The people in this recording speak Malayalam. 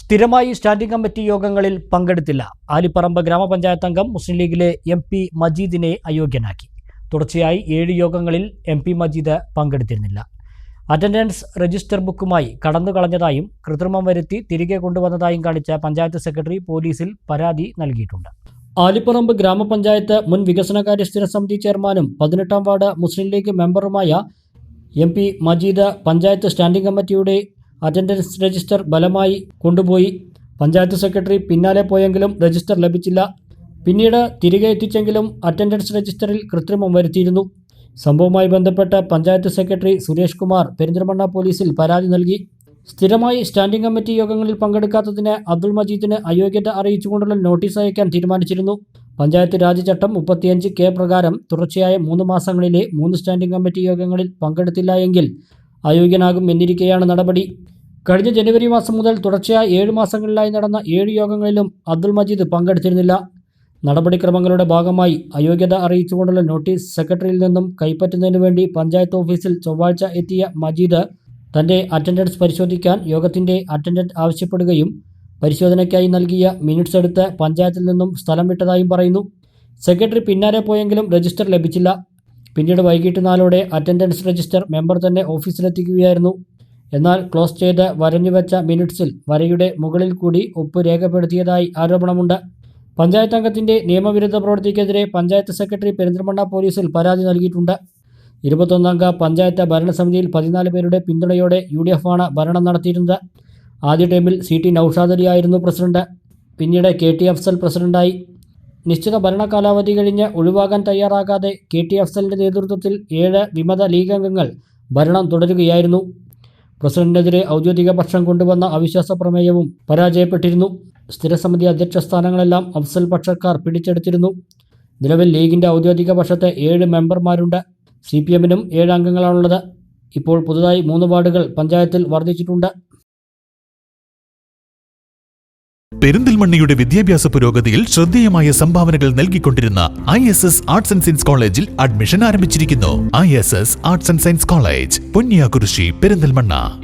സ്ഥിരമായി സ്റ്റാൻഡിംഗ് കമ്മിറ്റി യോഗങ്ങളിൽ പങ്കെടുത്തില്ല. ആലിപ്പറമ്പ് ഗ്രാമപഞ്ചായത്ത് അംഗം മുസ്ലിം ലീഗിലെ എം പി മജീദിനെ അയോഗ്യനാക്കി. തുടർച്ചയായി ഏഴ് യോഗങ്ങളിൽ എം പി മജീദ് പങ്കെടുത്തിരുന്നില്ല. അറ്റൻഡൻസ് രജിസ്റ്റർ ബുക്കുമായി കടന്നു കളഞ്ഞതായും കൃത്രിമം വരുത്തി തിരികെ കൊണ്ടുവന്നതായും കാണിച്ച പഞ്ചായത്ത് സെക്രട്ടറി പോലീസിൽ പരാതി നൽകിയിട്ടുണ്ട്. ആലിപ്പറമ്പ് ഗ്രാമപഞ്ചായത്ത് മുൻ വികസനകാര്യ സ്ഥിര സമിതി ചെയർമാനും പതിനെട്ടാം ward Muslim League മെമ്പറുമായ M P Majeed panchayat standing കമ്മിറ്റിയുടെ അറ്റൻഡൻസ് രജിസ്റ്റർ ബലമായി കൊണ്ടുപോയി. പഞ്ചായത്ത് സെക്രട്ടറി പിന്നാലെ പോയെങ്കിലും രജിസ്റ്റർ ലഭിച്ചില്ല. പിന്നീട് തിരികെ എത്തിച്ചെങ്കിലും അറ്റൻഡൻസ് രജിസ്റ്ററിൽ കൃത്രിമം വരുത്തിയിരുന്നു. സംഭവവുമായി ബന്ധപ്പെട്ട് പഞ്ചായത്ത് സെക്രട്ടറി സുരേഷ് കുമാർ പെരിന്തൽമണ്ണ പോലീസിൽ പരാതി നൽകി. സ്ഥിരമായി സ്റ്റാൻഡിംഗ് കമ്മിറ്റി യോഗങ്ങളിൽ പങ്കെടുക്കാത്തതിന് അബ്ദുൾ മജീദിന് അയോഗ്യത അറിയിച്ചുകൊണ്ടുള്ള നോട്ടീസ് അയക്കാൻ തീരുമാനിച്ചിരുന്നു. പഞ്ചായത്ത് രാജ് ചട്ടം മുപ്പത്തിയഞ്ച് കെ പ്രകാരം തുടർച്ചയായ മൂന്ന് മാസങ്ങളിലെ മൂന്ന് സ്റ്റാൻഡിംഗ് കമ്മിറ്റി യോഗങ്ങളിൽ പങ്കെടുത്തില്ല എങ്കിൽ അയോഗ്യനാകും എന്നിരിക്കെയാണ് നടപടി. കഴിഞ്ഞ ജനുവരി മാസം മുതൽ തുടർച്ചയായ ഏഴ് മാസങ്ങളിലായി നടന്ന ഏഴ് യോഗങ്ങളിലും അബ്ദുൾ മജീദ് പങ്കെടുത്തിരുന്നില്ല. നടപടിക്രമങ്ങളുടെ ഭാഗമായി അയോഗ്യത അറിയിച്ചുകൊണ്ടുള്ള നോട്ടീസ് സെക്രട്ടറിയിൽ നിന്നും കൈപ്പറ്റുന്നതിനു വേണ്ടി പഞ്ചായത്ത് ഓഫീസിൽ ചൊവ്വാഴ്ച എത്തിയ മജീദ് തന്റെ അറ്റൻഡൻസ് പരിശോധിക്കാൻ യോഗത്തിന്റെ അറ്റൻഡൻസ് ആവശ്യപ്പെടുകയും പരിശോധനയ്ക്കായി നൽകിയ മിനിറ്റ്സ് എടുത്ത് പഞ്ചായത്തിൽ നിന്നും സ്ഥലം വിട്ടതായും പറയുന്നു. സെക്രട്ടറി പിന്നാലെ പോയെങ്കിലും രജിസ്റ്റർ ലഭിച്ചില്ല. പിന്നീട് വൈകിട്ട് നാലോടെ അറ്റൻഡൻസ് രജിസ്റ്റർ മെമ്പർ തന്നെ ഓഫീസിലെത്തിക്കുകയായിരുന്നു എന്നാൽ ക്ലോസ് ചെയ്ത് വരഞ്ഞുവെച്ച മിനിറ്റ്സിൽ വരയുടെ മുകളിൽ കൂടി ഒപ്പ് രേഖപ്പെടുത്തിയതായി ആരോപണമുണ്ട്. പഞ്ചായത്ത് അംഗത്തിന്റെ നിയമവിരുദ്ധ പ്രവൃത്തിക്കെതിരെ പഞ്ചായത്ത് സെക്രട്ടറി പെരിന്തൽമണ്ണ പോലീസിൽ പരാതി നൽകിയിട്ടുണ്ട്. ഇരുപത്തൊന്നംഗ പഞ്ചായത്ത് ഭരണസമിതിയിൽ പതിനാല് പേരുടെ പിന്തുണയോടെ യു ഡി എഫാണ് ഭരണം നടത്തിയിരുന്നത്. ആദ്യ ടൈമിൽ സി ടി നൌഷാദ് പ്രസിഡന്റ്. പിന്നീട് കെ ടി അഫ്സൽ പ്രസിഡന്റായി. നിശ്ചിത ഭരണകാലാവധി കഴിഞ്ഞ് ഒഴിവാകാൻ തയ്യാറാകാതെ കെ ടി അഫ്സലിന്റെ നേതൃത്വത്തിൽ ഏഴ് വിമത ലീഗ് അംഗങ്ങൾ ഭരണം തുടരുകയായിരുന്നു. പ്രസിഡന്റിനെതിരെ ഔദ്യോഗിക പക്ഷം കൊണ്ടുവന്ന അവിശ്വാസ പ്രമേയവും പരാജയപ്പെട്ടിരുന്നു. സ്ഥിരസമിതി അധ്യക്ഷ സ്ഥാനങ്ങളെല്ലാം അഫ്സൽ പക്ഷക്കാർ പിടിച്ചെടുത്തിരുന്നു. നിലവിൽ ലീഗിന്റെ ഔദ്യോഗിക പക്ഷത്തെ ഏഴ് മെമ്പർമാരുണ്ട്. സി പി എമ്മിനും ഏഴ് അംഗങ്ങളാണുള്ളത്. ഇപ്പോൾ പുതുതായി മൂന്ന് വാർഡുകൾ പഞ്ചായത്തിൽ വർദ്ധിച്ചിട്ടുണ്ട്. പെരിന്തൽമണ്ണയുടെ വിദ്യാഭ്യാസ പുരോഗതിയിൽ ശ്രദ്ധേയമായ സംഭാവനകൾ നൽകിക്കൊണ്ടിരുന്ന I S S arts and science കോളേജിൽ അഡ്മിഷൻ ആരംഭിച്ചിരിക്കുന്നു. I S S arts and science college Ponniyakurissi Perinthalmanna.